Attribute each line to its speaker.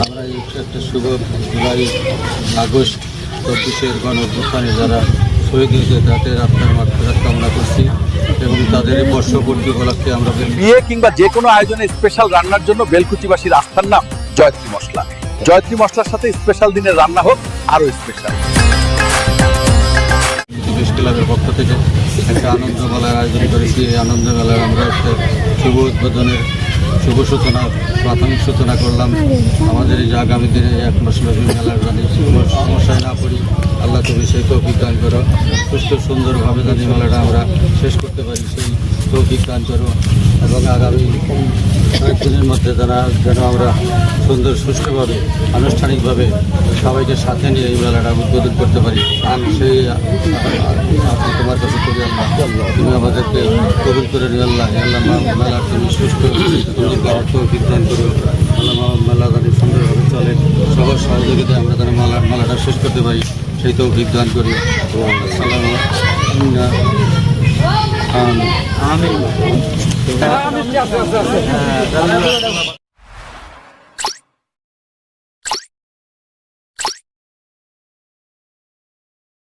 Speaker 1: আমরা একটা শুভ জুলাই যারা শহীদ হয়েছে তাদের আপনার মাত্রা কামনা করছি এবং তাদের বর্ষপূর্তি উপলক্ষে আমরা
Speaker 2: বিয়ে কিংবা যে কোনো আয়োজনে স্পেশাল রান্নার জন্য বেলকুচিবাসীর আস্থার নাম জয়ত্রী মশলা। জয়ত্রী মশলার সাথে স্পেশাল দিনের রান্না হোক আরও স্পেশাল
Speaker 1: ক্লাবের পক্ষ থেকে একটা আনন্দ মেলার আয়োজন করেছি। এই আনন্দ মেলার আমরা একটা শুভ উদ্বোধনের শুভ সূচনা, প্রাথমিক সূচনা করলাম। আমাদের এই যে আগামী দিনে এক মাসব্যাপী মেলার জানি সমস্যায় না পড়ি, আল্লাহ তুমি সেই তৌফিক দান করো। সুস্থ, সুন্দরভাবে জানি মেলাটা আমরা শেষ করতে পারি, সেই তৌফিক দান করো। এবং আগামী কয়েকদিনের মধ্যে তারা যেন আমরা সুন্দর, সুষ্ঠুভাবে, আনুষ্ঠানিকভাবে সবাইকে সাথে নিয়ে এই মেলাটা উদ্বোধন করতে পারি। আর সেই আপনি তোমার কাছে করি আল্লাহ, তুমি আমাদেরকে কবুল করে নিয়ে আল্লাহ। আল্লাহ, মা- মেলার তুমি সুস্থ তৌফিক দান করো। আল্লাহ মেলা যাতে সুন্দরভাবে চলে। সবার সহযোগিতায় আমরা তারা মেলা, মেলাটা শেষ করতে পারি। সেই তৌফিক দান করি। আসসালাম আমিন